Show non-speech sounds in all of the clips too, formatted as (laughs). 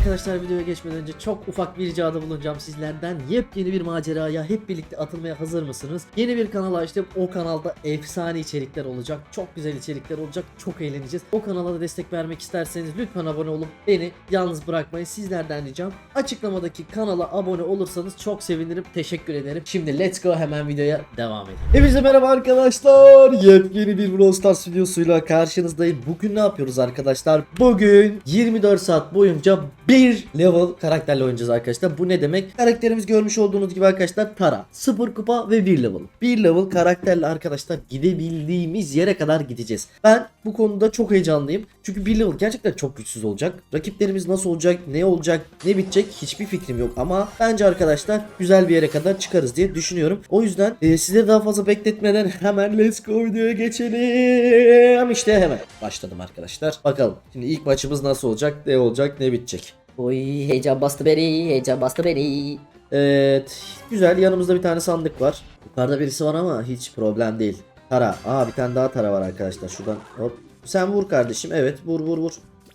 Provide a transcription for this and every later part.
Arkadaşlar videoya geçmeden önce çok ufak bir ricada bulunacağım sizlerden. Yepyeni bir maceraya hep birlikte atılmaya hazır mısınız? Yeni bir kanal açtım. O kanalda efsane içerikler olacak. Çok güzel içerikler olacak. Çok eğleneceğiz. O kanala da destek vermek isterseniz lütfen abone olup beni yalnız bırakmayın. Sizlerden ricam açıklamadaki kanala abone olursanız çok sevinirim. Teşekkür ederim. Şimdi let's go hemen videoya devam edelim. Hepinize merhaba arkadaşlar. Yepyeni bir Brawl Stars videosuyla karşınızdayım. Bugün ne yapıyoruz arkadaşlar? Bugün 24 saat boyunca bir level karakterle oynayacağız arkadaşlar. Bu ne demek? Karakterimiz görmüş olduğunuz gibi arkadaşlar Tara. 0 kupa ve 1 level. 1 level karakterle arkadaşlar gidebildiğimiz yere kadar gideceğiz. Ben bu konuda çok heyecanlıyım. Çünkü 1 level gerçekten çok güçsüz olacak. Rakiplerimiz nasıl olacak, ne olacak, ne bitecek hiçbir fikrim yok. Ama bence arkadaşlar güzel bir yere kadar çıkarız diye düşünüyorum. O yüzden e, sizleri daha fazla bekletmeden (laughs) hemen let's go videoya geçelim. İşte hemen başladım arkadaşlar. Bakalım şimdi ilk maçımız nasıl olacak, ne olacak, ne bitecek. Oy heyecan bastı beni, heyecan bastı beni. Evet. Güzel. Yanımızda bir tane sandık var. Yukarıda birisi var ama hiç problem değil. Tara. Aa bir tane daha tara var arkadaşlar. Şuradan hop. Sen vur kardeşim. Evet vur vur vur.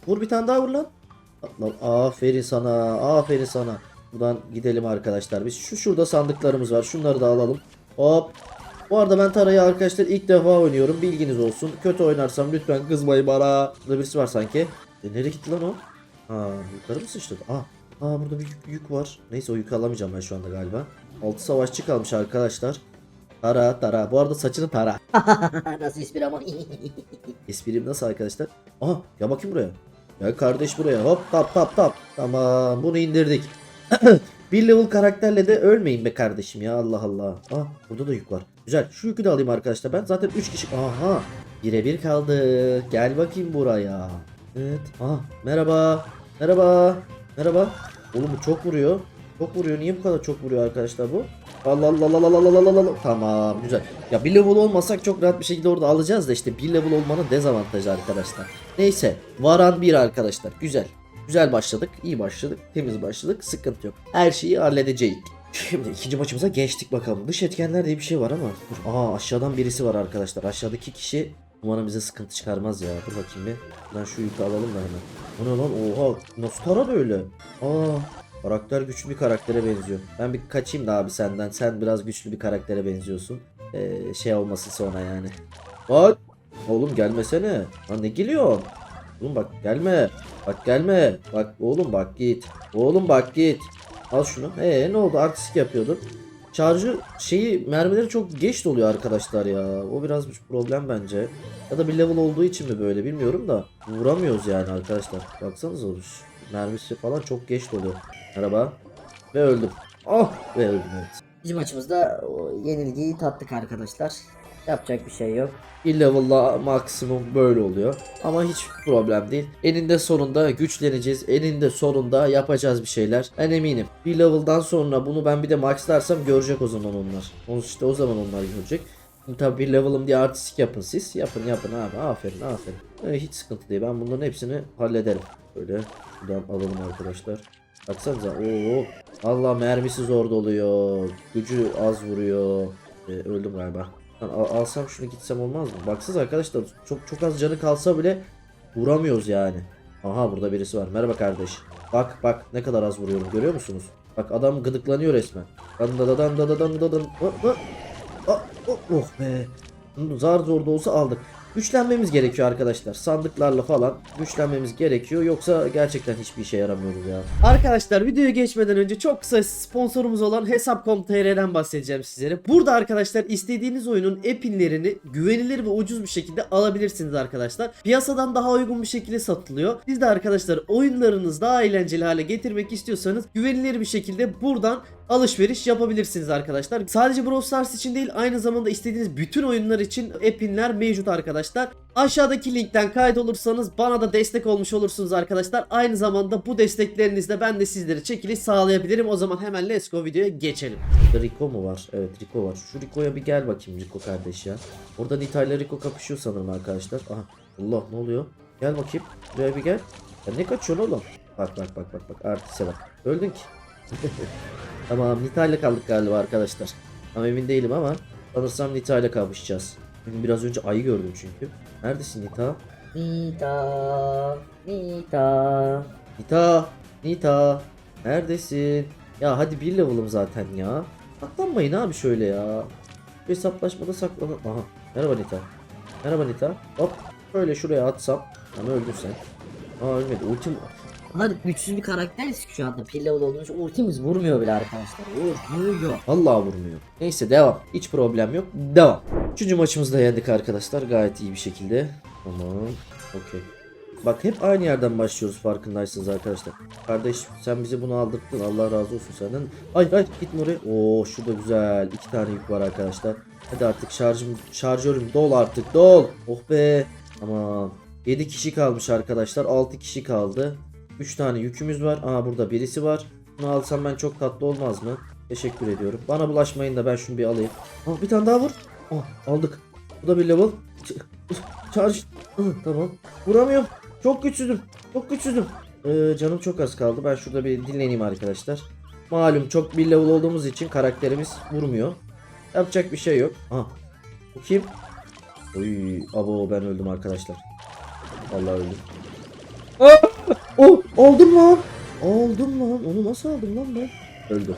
Vur bir tane daha vur lan. Aferin sana. Aferin sana. Buradan gidelim arkadaşlar. Biz şu şurada sandıklarımız var. Şunları da alalım. Hop. Bu arada ben Tara'yı arkadaşlar ilk defa oynuyorum. Bilginiz olsun. Kötü oynarsam lütfen kızmayın bana. Burada birisi var sanki. E, nereye gitti lan o? Ha yukarı mı sıçtı? Aa, aa burada bir yük, yük var. Neyse o yükü alamayacağım ben şu anda galiba. Altı savaşçı kalmış arkadaşlar. Tara tara. Bu arada saçını tara. (laughs) Nasıl espri ama. (laughs) Esprim nasıl arkadaşlar? Aha ya bakayım buraya. Ya kardeş buraya. Hop tap tap tap. Tamam bunu indirdik. (clears throat) bir level karakterle de ölmeyin be kardeşim ya Allah Allah. Ah burada da yük var. Güzel. Şu yükü de alayım arkadaşlar. Ben zaten 3 kişi. Aha. Birebir kaldı. Gel bakayım buraya. Evet. Aha. Merhaba. Merhaba. Merhaba. Oğlum bu çok vuruyor. Çok vuruyor. Niye bu kadar çok vuruyor arkadaşlar bu? Allah Allah Allah Allah Allah Allah Allah. Tamam güzel. Ya bir level olmasak çok rahat bir şekilde orada alacağız da işte bir level olmanın dezavantajı arkadaşlar. Neyse. Varan bir arkadaşlar. Güzel. Güzel başladık. iyi başladık. Temiz başladık. Sıkıntı yok. Her şeyi halledeceğiz. Şimdi ikinci maçımıza geçtik bakalım. Dış etkenler diye bir şey var ama. Dur. Aa aşağıdan birisi var arkadaşlar. Aşağıdaki kişi umarım bize sıkıntı çıkarmaz ya. Dur bakayım bir. Lan şu yükü alalım da hemen. Bu ne lan? Oha. Nasıl tara böyle? Aa. Karakter güçlü bir karaktere benziyor. Ben bir kaçayım da abi senden. Sen biraz güçlü bir karaktere benziyorsun. Ee, şey olmasın sonra yani. Bak. Oğlum gelmesene. Lan ne geliyor? Oğlum bak gelme. Bak gelme. Bak oğlum bak git. Oğlum bak git. Al şunu. Ee ne oldu? Artistik yapıyordun. Şarjı şeyi mermileri çok geç doluyor arkadaşlar ya. O biraz bir problem bence. Ya da bir level olduğu için mi böyle bilmiyorum da. Vuramıyoruz yani arkadaşlar. Baksanıza olur. Mermisi falan çok geç doluyor. Merhaba. Ve öldüm. Ah ve öldüm evet. Bizim maçımızda o yenilgiyi tattık arkadaşlar. Yapacak bir şey yok. Bir level'la maksimum böyle oluyor. Ama hiç problem değil. Eninde sonunda güçleneceğiz. Eninde sonunda yapacağız bir şeyler. Ben eminim. Bir level'dan sonra bunu ben bir de maxlarsam görecek o zaman onlar. Onu işte o zaman onlar görecek. Tabii bir level'ım diye artistik yapın siz. Yapın yapın abi. Aferin aferin. Ee, hiç sıkıntı değil. Ben bunların hepsini hallederim. Böyle buradan alalım arkadaşlar. Baksanıza. Oo. Allah mermisi zor doluyor. Gücü az vuruyor. Ee, öldüm galiba. Lan al- alsam şunu gitsem olmaz mı? Baksız arkadaşlar çok çok az canı kalsa bile vuramıyoruz yani. Aha burada birisi var. Merhaba kardeş. Bak bak ne kadar az vuruyorum görüyor musunuz? Bak adam gıdıklanıyor resmen. Dan da da dan da da dan da dan. Ah, oh, oh be. Zar zor da olsa aldık. Güçlenmemiz gerekiyor arkadaşlar. Sandıklarla falan güçlenmemiz gerekiyor. Yoksa gerçekten hiçbir işe yaramıyoruz ya. Arkadaşlar videoya geçmeden önce çok kısa sponsorumuz olan Hesap.com.tr'den bahsedeceğim sizlere. Burada arkadaşlar istediğiniz oyunun epinlerini güvenilir ve ucuz bir şekilde alabilirsiniz arkadaşlar. Piyasadan daha uygun bir şekilde satılıyor. Siz de arkadaşlar oyunlarınızı daha eğlenceli hale getirmek istiyorsanız güvenilir bir şekilde buradan alışveriş yapabilirsiniz arkadaşlar. Sadece Brawl Stars için değil aynı zamanda istediğiniz bütün oyunlar için epinler mevcut arkadaşlar. Aşağıdaki linkten kaydolursanız bana da destek olmuş olursunuz arkadaşlar. Aynı zamanda bu desteklerinizle ben de sizlere çekiliş sağlayabilirim. O zaman hemen let's go videoya geçelim. Rico mu var? Evet Rico var. Şu Rico'ya bir gel bakayım Rico kardeş ya. Orada Nita ile Rico kapışıyor sanırım arkadaşlar. Aha Allah ne oluyor? Gel bakayım. Buraya bir gel. Ya ne kaçıyorsun oğlum? Bak bak bak bak bak artiste bak. Öldün ki. (laughs) tamam Nita ile kaldık galiba arkadaşlar. Ama emin değilim ama sanırsam Nita ile kapışacağız. Bugün biraz önce ayı gördüm çünkü. Neredesin Nita? Nita, Nita. Nita! Nita. Neredesin? Ya hadi bir level'ım zaten ya. Saklanmayın abi şöyle ya. Bir hesaplaşmada saklanın. Aha. Merhaba Nita. Merhaba Nita. Hop. Böyle şuraya atsam. Ama öldün sen. Aa ölmedi. Ultim Bunlar güçsüz bir karakteriz ki şu anda. Pil level olduğumuz için ultimiz vurmuyor bile arkadaşlar. Vurmuyor. Vallahi vurmuyor. Neyse devam. Hiç problem yok. Devam. Üçüncü maçımızda yendik arkadaşlar. Gayet iyi bir şekilde. Tamam. Okey. Bak hep aynı yerden başlıyoruz farkındaysınız arkadaşlar. Kardeş sen bize bunu aldırttın. Allah razı olsun senden. Ay ay gitme oraya. Oo şu da güzel. İki tane yük var arkadaşlar. Hadi artık şarjım şarjörüm dol artık dol. Oh be. Tamam. 7 kişi kalmış arkadaşlar. 6 kişi kaldı. 3 tane yükümüz var. Aa burada birisi var. Bunu alsam ben çok tatlı olmaz mı? Teşekkür ediyorum. Bana bulaşmayın da ben şunu bir alayım. Aa, bir tane daha vur. Oh, aldık. Bu da bir level. Ç- Charge. Hı, tamam. Vuramıyorum. Çok güçsüzüm. Çok güçsüzüm. Ee, canım çok az kaldı. Ben şurada bir dinleneyim arkadaşlar. Malum çok bir level olduğumuz için karakterimiz vurmuyor. Yapacak bir şey yok. Aha. Bu kim? Oy, abo ben öldüm arkadaşlar. Vallahi öldüm. Aa! Oh, aldım lan. Aldım lan. Onu nasıl aldım lan ben? Öldüm.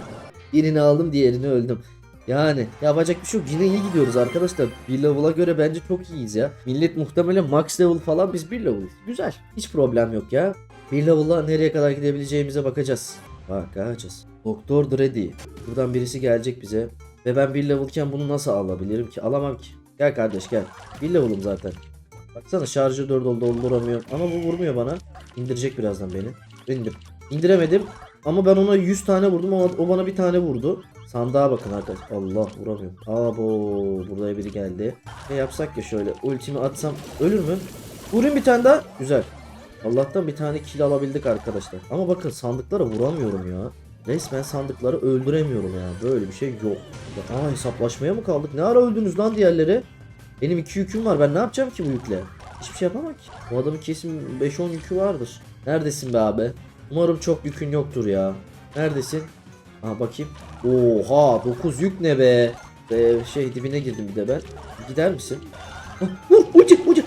Birini aldım diğerini öldüm. Yani yapacak bir şey yok. Yine iyi gidiyoruz arkadaşlar. Bir level'a göre bence çok iyiyiz ya. Millet muhtemelen max level falan biz bir level'ız. Güzel. Hiç problem yok ya. Bir level'la nereye kadar gidebileceğimize bakacağız. Bakacağız. Doktor Dreddy. Buradan birisi gelecek bize. Ve ben bir level'ken bunu nasıl alabilirim ki? Alamam ki. Gel kardeş gel. Bir level'ım zaten. Baksana şarjı dört dolu dolduramıyorum. Ama bu vurmuyor bana. İndirecek birazdan beni. İndir. İndiremedim. Ama ben ona 100 tane vurdum ama o bana bir tane vurdu. Sandığa bakın arkadaş. Allah vuramıyorum. Abo buraya biri geldi. Ne yapsak ya şöyle ultimi atsam ölür mü? Vurayım bir tane daha. Güzel. Allah'tan bir tane kill alabildik arkadaşlar. Ama bakın sandıklara vuramıyorum ya. Resmen sandıkları öldüremiyorum ya. Böyle bir şey yok. Aa hesaplaşmaya mı kaldık? Ne ara öldünüz lan diğerleri? Benim iki yüküm var. Ben ne yapacağım ki bu yükle? Hiçbir şey yapamam ki. Bu adamın kesin 5-10 yükü vardır. Neredesin be abi? Umarım çok yükün yoktur ya. Neredesin? Aa bakayım. Oha 9 yük ne be? Be şey dibine girdim bir de ben. Gider misin? Vur ucu ucu.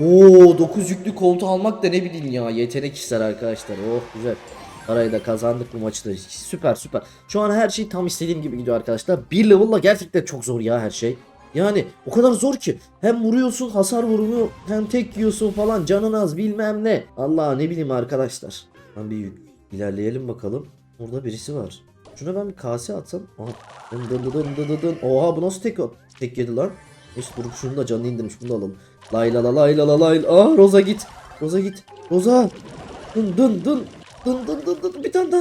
Oo 9 yüklü koltuğu almak da ne bileyim ya. Yetenek ister arkadaşlar. Oh güzel. Parayı da kazandık bu maçta. Süper süper. Şu an her şey tam istediğim gibi gidiyor arkadaşlar. Bir level'la gerçekten çok zor ya her şey. Yani o kadar zor ki hem vuruyorsun hasar vurmuyor hem tek yiyorsun falan canın az bilmem ne. Allah ne bileyim arkadaşlar. Ben bir ilerleyelim bakalım. Orada birisi var. Şuna ben bir kase atsam. Aha. Dın dın dın dın dın dın. Oha bu nasıl tek, tek yedi lan? Neyse durup şunu da canını indirmiş bunu da alalım. Lay la la lay la la lay. Aa Roza git. Roza git. Roza. Dın dın dın. Dın dın dın dın. Bir tane daha.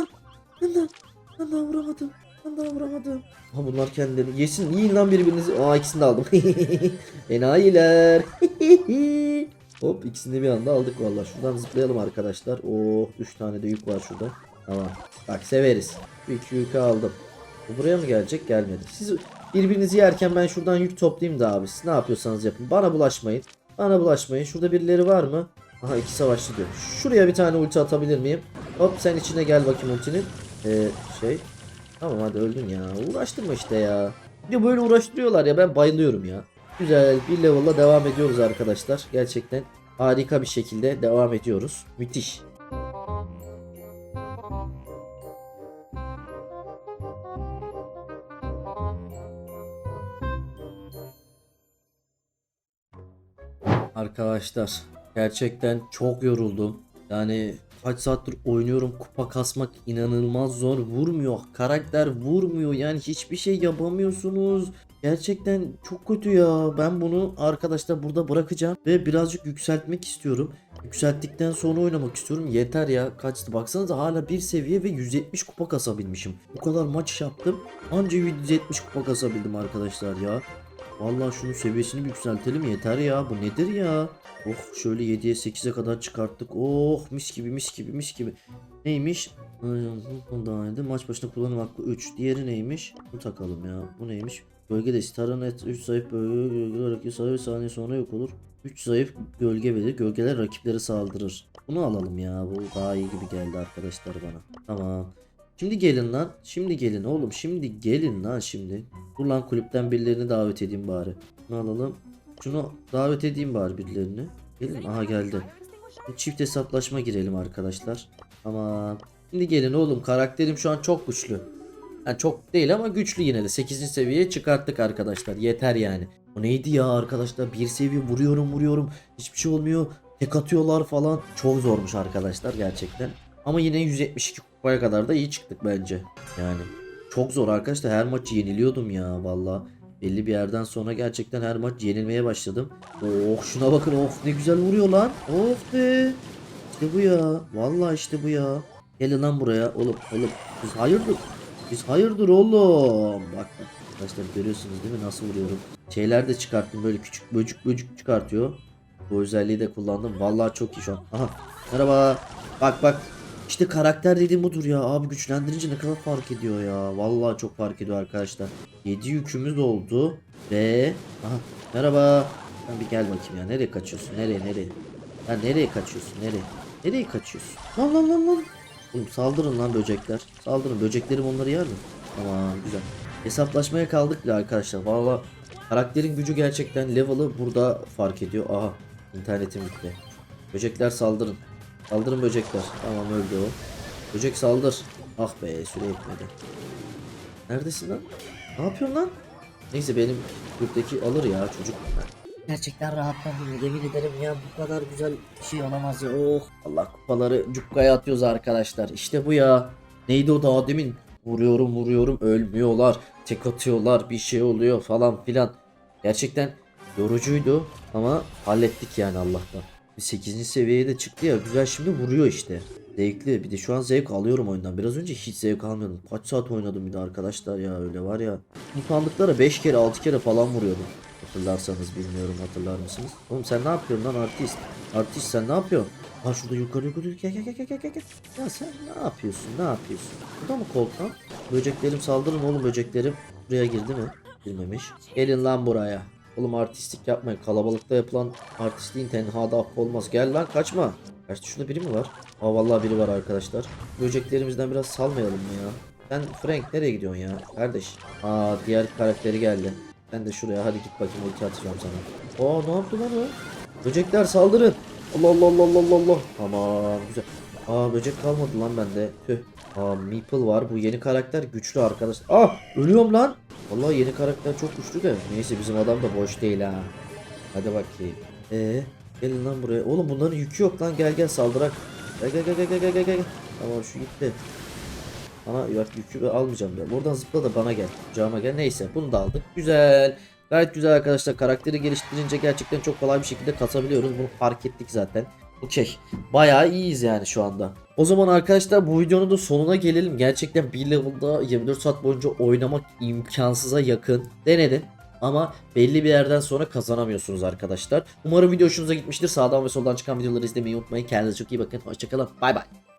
Daha. Bir tane daha vuramadım. Tane daha vuramadım. Ha bunlar kendilerini yesin. Yiyin lan birbirinizi. Aa ikisini de aldım. (laughs) Enayiler. (laughs) Hop ikisini bir anda aldık valla. Şuradan zıplayalım arkadaşlar. Oh 3 tane de yük var şurada. Tamam. Bak severiz. Bir iki aldım. Bu buraya mı gelecek? Gelmedi. Siz birbirinizi yerken ben şuradan yük toplayayım da abi. Siz ne yapıyorsanız yapın. Bana bulaşmayın. Bana bulaşmayın. Şurada birileri var mı? Aha iki savaşçı diyor. Şuraya bir tane ulti atabilir miyim? Hop sen içine gel bakayım ultinin. Ee, şey. Tamam hadi öldün ya. Uğraştırma işte ya. Bir de böyle uğraştırıyorlar ya ben bayılıyorum ya. Güzel bir level'la devam ediyoruz arkadaşlar. Gerçekten harika bir şekilde devam ediyoruz. Müthiş. Arkadaşlar gerçekten çok yoruldum. Yani kaç saattir oynuyorum kupa kasmak inanılmaz zor vurmuyor. Karakter vurmuyor yani hiçbir şey yapamıyorsunuz. Gerçekten çok kötü ya. Ben bunu arkadaşlar burada bırakacağım ve birazcık yükseltmek istiyorum. Yükselttikten sonra oynamak istiyorum. Yeter ya. Kaçtı. Baksanıza hala bir seviye ve 170 kupa kasabilmişim. Bu kadar maç yaptım. Anca 170 kupa kasabildim arkadaşlar ya. Vallahi şunun seviyesini bir yükseltelim yeter ya. Bu nedir ya? Oh şöyle 7'ye 8'e kadar çıkarttık. Oh mis gibi mis gibi mis gibi. Neymiş? Dahildi. Maç başına kullanım hakkı 3. Diğeri neymiş? Bunu takalım ya. Bu neymiş? Bölgede Star'ın et 3 zayıf bölge gölge hareket sayı saniye sonra yok olur. 3 zayıf gölge verir. Gölgeler rakipleri saldırır. Bunu alalım ya. Bu daha iyi gibi geldi arkadaşlar bana. Tamam. Şimdi gelin lan. Şimdi gelin oğlum. Şimdi gelin lan şimdi. Dur lan kulüpten birilerini davet edeyim bari. Bunu alalım. Şunu davet edeyim bari birilerini. Gelin. Aha geldi. Çift hesaplaşma girelim arkadaşlar. Ama Şimdi gelin oğlum karakterim şu an çok güçlü. Yani çok değil ama güçlü yine de 8. seviyeye çıkarttık arkadaşlar. Yeter yani. O neydi ya arkadaşlar? Bir seviye vuruyorum vuruyorum. Hiçbir şey olmuyor. Tek atıyorlar falan. Çok zormuş arkadaşlar gerçekten. Ama yine 172 kupaya kadar da iyi çıktık bence. Yani çok zor arkadaşlar. Her maçı yeniliyordum ya valla. Belli bir yerden sonra gerçekten her maç yenilmeye başladım. Oh şuna bakın of ne güzel vuruyor lan. Of be. İşte bu ya. Vallahi işte bu ya. Gelin lan buraya oğlum oğlum. Biz hayırdır? Biz hayırdır oğlum? Bak. Arkadaşlar görüyorsunuz değil mi nasıl vuruyorum. Şeyler de çıkarttım böyle küçük böcük böcük çıkartıyor. Bu özelliği de kullandım. Vallahi çok iyi şu an. Aha. Merhaba. Bak bak. İşte karakter dediğim budur ya. Abi güçlendirince ne kadar fark ediyor ya. Vallahi çok fark ediyor arkadaşlar. 7 yükümüz oldu. Ve aha merhaba. Sen bir gel bakayım ya. Nereye kaçıyorsun? Nereye nereye? Ya nereye kaçıyorsun? Nereye? Nereye kaçıyorsun? Lan lan lan lan. Oğlum saldırın lan böcekler. Saldırın. Böceklerim onları yer mi? Tamam güzel. Hesaplaşmaya kaldık bile arkadaşlar. Valla karakterin gücü gerçekten level'ı burada fark ediyor. Aha internetim gitti. Böcekler saldırın. Saldırın böcekler. Tamam öldü o. Böcek saldır. Ah be süre yetmedi. Neredesin lan? Ne yapıyorsun lan? Neyse benim gruptaki alır ya çocuk. Gerçekten rahatladım. Yemin ederim ya bu kadar güzel bir şey olamaz ya. Oh. Allah kupaları cukkaya atıyoruz arkadaşlar. İşte bu ya. Neydi o daha demin? Vuruyorum vuruyorum ölmüyorlar. Tek atıyorlar bir şey oluyor falan filan. Gerçekten yorucuydu ama hallettik yani Allah'tan. Bir 8. seviyeye de çıktı ya güzel şimdi vuruyor işte. Zevkli bir de şu an zevk alıyorum oyundan. Biraz önce hiç zevk almıyordum. Kaç saat oynadım bir de arkadaşlar ya öyle var ya. Bu sandıklara 5 kere 6 kere falan vuruyordum. Hatırlarsanız bilmiyorum hatırlar mısınız? Oğlum sen ne yapıyorsun lan artist? Artist sen ne yapıyorsun? Ha şurada yukarı yukarı gel gel gel gel gel gel. Ya sen ne yapıyorsun ne yapıyorsun? Burada mı kolt lan? Böceklerim saldırın oğlum böceklerim. Buraya girdi mi? Girmemiş. Gelin lan buraya. Oğlum artistlik yapmayın. Kalabalıkta yapılan artistliğin tenhada affı olmaz. Gel lan kaçma. Kaçtı şurada biri mi var? Aa vallahi biri var arkadaşlar. Böceklerimizden biraz salmayalım mı ya? Sen Frank nereye gidiyorsun ya? Kardeş. Aa diğer karakteri geldi. Sen de şuraya hadi git bakayım ulti atacağım sana. Aa ne yaptı lan o? Böcekler saldırın. Allah Allah Allah Allah Allah. Tamam güzel. Aa böcek kalmadı lan bende. Tüh. Aa Meeple var. Bu yeni karakter güçlü arkadaş. Ah ölüyorum lan. Vallahi yeni karakter çok güçlü de. Neyse bizim adam da boş değil ha. Hadi bakayım. Ee, gelin lan buraya. Oğlum bunların yükü yok lan. Gel gel saldırak. Gel gel gel gel gel gel gel. Tamam şu gitti. Bak yükü ben almayacağım ya. Buradan zıpla da bana gel. Kucağıma gel. Neyse bunu da aldık. Güzel. Gayet güzel arkadaşlar. Karakteri geliştirince gerçekten çok kolay bir şekilde kasabiliyoruz. Bunu fark ettik zaten. Okey. Bayağı iyiyiz yani şu anda. O zaman arkadaşlar bu videonun da sonuna gelelim. Gerçekten bir level'da 24 saat boyunca oynamak imkansıza yakın. Denedim. Ama belli bir yerden sonra kazanamıyorsunuz arkadaşlar. Umarım video hoşunuza gitmiştir. Sağdan ve soldan çıkan videoları izlemeyi unutmayın. Kendinize çok iyi bakın. Hoşçakalın. Bay bay.